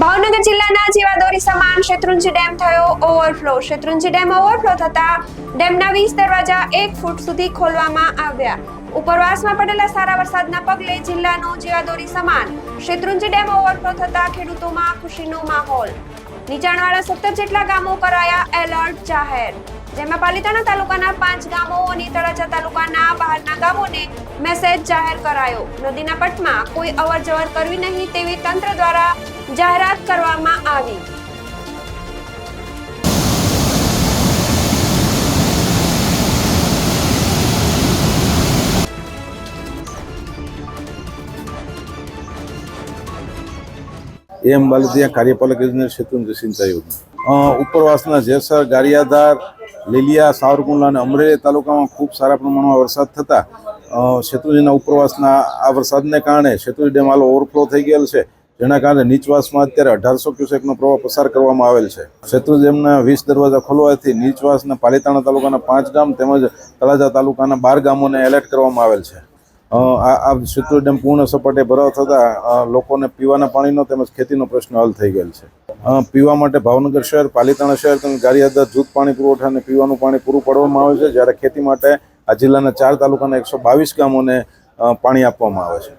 ભાવનગર જિલ્લાના જીવાદોરી સમાન શેત્રુંજી ડેમ થયો ઓવરફ્લો. શેત્રુંજી ડેમ ઓવરફ્લો થતા ડેમના વીસ દરવાજા એક ફૂટ સુધી ખોલવામાં આવ્યા. ઉપરવાસમાં પડેલા સારા વરસાદના પગલે જિલ્લાનો જીવાદોરી સમાન શેત્રુંજી ડેમ ઓવરફ્લો થતા ખેડૂતોમાં ખુશીનો માહોલ. નીચાણવાળા સત્તર જેટલા ગામો કરાયા એલર્ટ જાહેર. જેમાં પાલિતાણા તાલુકાના પાંચ ગામો અને તળાજા તાલુકાના બહારના ગામોને મેસેજ જાહેર કરાયો. નદીના પટમાં કોઈ અવર જવર કરવી નહીં તેવી તંત્ર દ્વારા જાહેરાત કરવામાં આવી. એમ બાલદિયા કાર્યપાલક ઇજનેર શેતુંદ્ર સિંચાઈ ઉપરવાસના જેસર, ગારિયાધાર, લીલિયા, સાવરકુંડલા અને અમરેલી તાલુકામાં ખૂબ સારા પ્રમાણમાં વરસાદ થતા શેતુજીના ઉપરવાસના આ વરસાદને કારણે શેતુજી ડેમ હાલ ઓવરફ્લો થઈ ગયેલ છે. જેના કારણે નીચવાસમાં અત્યારે અઢારસો ક્યુસેકનો પ્રવાહ પસાર કરવામાં આવેલ છે. શેત્રુંજી ડેમના વીસ દરવાજા ખોલવાથી નીચવાસના પાલીતાણા તાલુકાના પાંચ ગામ તેમજ તળાજા તાલુકાના બાર ગામોને એલર્ટ કરવામાં આવેલ છે. આ આ શેત્રુંજી ડેમ પૂર્ણ સપાટે ભરાવ થતાં લોકોને પીવાના પાણીનો તેમજ ખેતીનો પ્રશ્ન હલ થઈ ગયેલ છે. પીવા માટે ભાવનગર શહેર, પાલીતાણા શહેર તેમજ ગારિયાદર જૂથ પાણી પુરવઠા અને પીવાનું પાણી પૂરું પાડવામાં આવે છે, જ્યારે ખેતી માટે આ જિલ્લાના ચાર તાલુકાના એકસો બાવીસ ગામોને પાણી આપવામાં આવે છે.